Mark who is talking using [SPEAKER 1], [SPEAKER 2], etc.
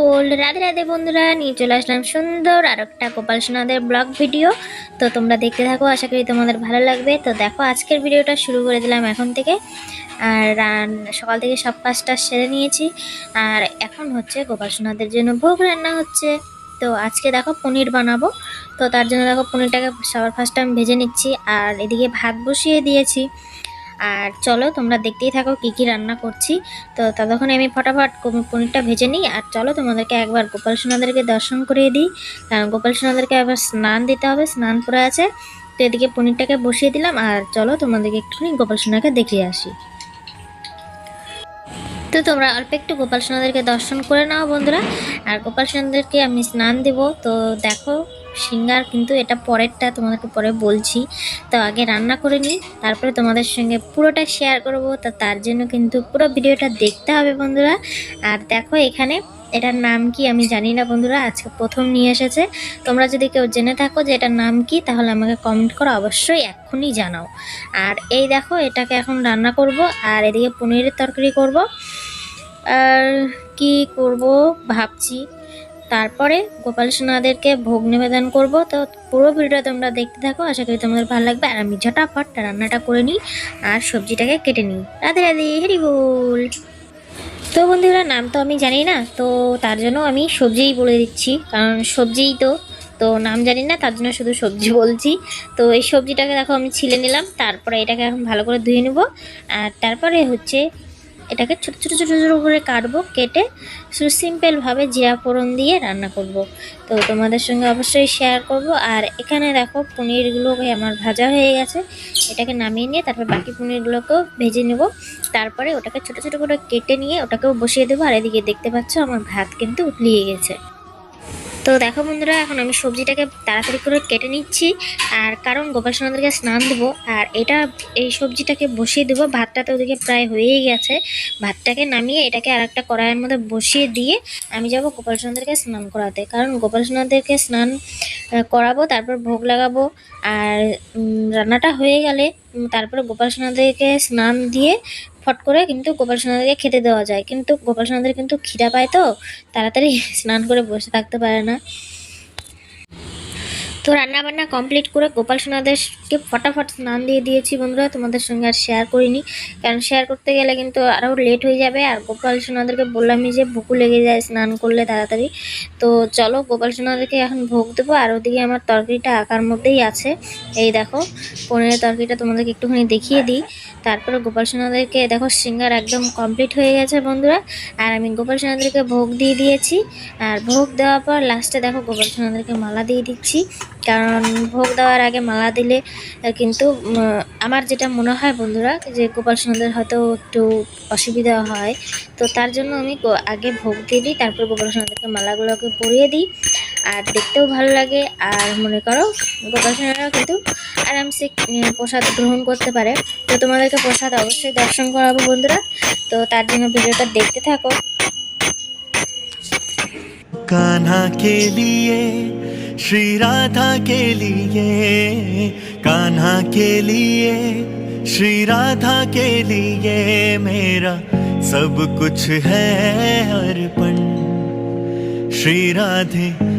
[SPEAKER 1] বল রাধে রাধে বন্ধুরা, নিয়ে চলে আসলাম সুন্দর আর একটা গোপাল সোনাদের ব্লগ ভিডিও। তো তোমরা দেখতে থাকো, আশা করি তোমাদের ভালো লাগবে। তো দেখো, আজকের ভিডিওটা শুরু করে দিলাম এখন থেকে। আর সকাল থেকে সব কাজটা সেরে নিয়েছি। আর এখন হচ্ছে গোপাল সোনাদের জন্য ভোগ রান্না হচ্ছে। তো আজকে দেখো পনির বানাবো। তো তার জন্য দেখো পনিরটাকে সবার ফার্স্ট আমি ভেজে নিচ্ছি আর এদিকে ভাত বসিয়ে দিয়েছি। আর চলো তোমরা দেখতেই থাকো কি কি রান্না করছি। তো ততক্ষণে আমি ফটাফট পনিরটা ভেজে নিই আর চলো তোমাদেরকে একবার গোপাল সোনাদেরকে দর্শন করিয়ে দিই। কারণ গোপাল সোনাদেরকে আবার স্নান দিতে হবে, স্নান করে আছে। তো এদিকে পনিরটাকে বসিয়ে দিলাম আর চলো তোমাদেরকে একটুখানি গোপাল সোনাকে দেখিয়ে আসি। তো তোমরা অল্প একটু গোপাল সোনাদেরকে দর্শন করে নাও, বন্ধুরা। আর গোপাল সোনাদেরকে আমি স্নান দেব। তো দেখো, সিঙ্গার কিন্তু এটা পরেরটা তোমাদেরকে পরে বলছি। তো আগে রান্না করে নিই, তারপরে তোমাদের সঙ্গে পুরোটা শেয়ার করব। তো তার জন্য কিন্তু পুরো ভিডিওটা দেখতে হবে, বন্ধুরা। আর দেখো এখানে, এটার নাম কি আমি জানি না, বন্ধুরা। আজকে প্রথম নিয়ে এসেছে। তোমরা যদি কেউ জেনে থাকো যে এটার নাম কি, তাহলে আমাকে কমেন্ট করো। অবশ্যই এক্ষুনি জানাও। আর এই দেখো, এটাকে এখন রান্না করব। আর এদিকে পনিরের তরকারি করব। আর কি করব ভাবছি। তারপরে গোপাল সোনাদেরকে ভোগ নিবেদন করব। তো পুরো ভিডিওটা তোমরা দেখতে থাকো। আশা করি তোমাদের ভালো লাগবে। আর আমি ঝটাফট রান্নাটা করে নিই আর সবজিটাকে কেটে নিই। রাধে রাধে, হেরি বল। তো বন্ধুরা, নাম তো আমি জানি না। তো তার জন্য আমি সবজিই বলে দিচ্ছি। কারণ সবজিই তো। তো নাম জানি না, তার জন্য শুধু সবজি বলছি। তো এই সবজিটাকে দেখো আমি ছিলে নিলাম। তারপরে এটাকে এখন ভালো করে ধুয়ে নেব। আর তারপরে হচ্ছে এটাকে ছোটো ছোটো ছোটো ছোটো করে কাটবো, কেটে শুধু সিম্পলভাবে জিরা ফোড়ন দিয়ে রান্না করব। তো তোমাদের সঙ্গে অবশ্যই শেয়ার করব। আর এখানে দেখো পনিরগুলো আমার ভাজা হয়ে গেছে। এটাকে নামিয়ে নিয়ে তারপর বাকি পনিরগুলোকেও ভেজে নেব। তারপরে ওটাকে ছোট ছোট করে কেটে নিয়ে ওটাকেও বসিয়ে দেবো। আর এদিকে দেখতে পাচ্ছ আমার ভাত কিন্তু উঠলিয়ে গেছে। তো দেখো বন্ধুরা, এখন আমি সবজিটাকে তাড়াতাড়ি করে কেটে নিচ্ছি। আর কারণ গোপাল সোনাদেরকে স্নান দেবো, আর এটা, এই সবজিটাকে বসিয়ে দেবো। ভাতটা তো ওদিকে প্রায় হয়েই গেছে। ভাতটাকে নামিয়ে এটাকে আর একটা কড়াইয়ের মধ্যে বসিয়ে দিয়ে আমি যাব গোপাল সোনাদেরকে স্নান করাতে। কারণ গোপাল সোনাদেরকে স্নান করাবো, তারপর ভোগ লাগাবো। আর রান্নাটা হয়ে গেলে তারপরে গোপাল সোনাদেরকে স্নান দিয়ে ফট করে কিন্তু গোপাল সোনাদেরকে খেতে দেওয়া যায়। কিন্তু গোপাল সোনাদের কিন্তু খিদা পায় তো, তাড়াতাড়ি স্নান করে বসে থাকতে পারে না। তো রান্না বান্না কমপ্লিট করে গোপাল সোনাদেরকে ফটাফট স্নান দিয়ে দিয়েছি বন্ধুরা, তোমাদের সঙ্গে আর শেয়ার করিনি। কারণ শেয়ার করতে গেলে কিন্তু আরও লেট হয়ে যাবে আর গোপাল সোনাদেরকে বললামই যে ভুকু লেগে যায় স্নান করলে তাড়াতাড়ি। তো চলো গোপাল সোনাদেরকে এখন ভোগ দেবো আর ওদিকে আমার তরকারিটা আঁকার মধ্যেই আছে। এই দেখো, পনিরের তরকারিটা তোমাদেরকে একটুখানি দেখিয়ে দিই। তারপরে গোপাল সোনাদেরকে দেখো সিঙ্গার একদম কমপ্লিট হয়ে গেছে বন্ধুরা। আর আমি গোপাল সোনাদেরকে ভোগ দিয়ে দিয়েছি। আর ভোগ দেওয়ার পর লাস্টে দেখো গোপাল সোনাদেরকে মালা দিয়ে দিচ্ছি। কারণ ভোগ দেওয়ার আগে মালা দিলে কিন্তু আমার যেটা মনে হয় বন্ধুরা, যে গোপাল সুন্দর হয়তো একটু অসুবিধা হয়, তো তার জন্য আমি আগে ভোগ দিয়ে দিই, তারপর গোপাল সুন্দরকে মালাগুলোকে পরিয়ে দিই, আর দেখতেও ভালো লাগে, আর মনে করো, গোপাল সোনারাও কিন্তু আরামসে প্রসাদ গ্রহণ করতে পারে। তো তোমাদেরকে প্রসাদ অবশ্যই দর্শন করাবো বন্ধুরা, তো তার জন্য ভিডিওটা দেখতে থাকো।
[SPEAKER 2] কানাকে দিয়ে श्री राधा के लिए, कान्हा के लिए, श्री राधा के लिए मेरा सब कुछ है अर्पण। श्री राधे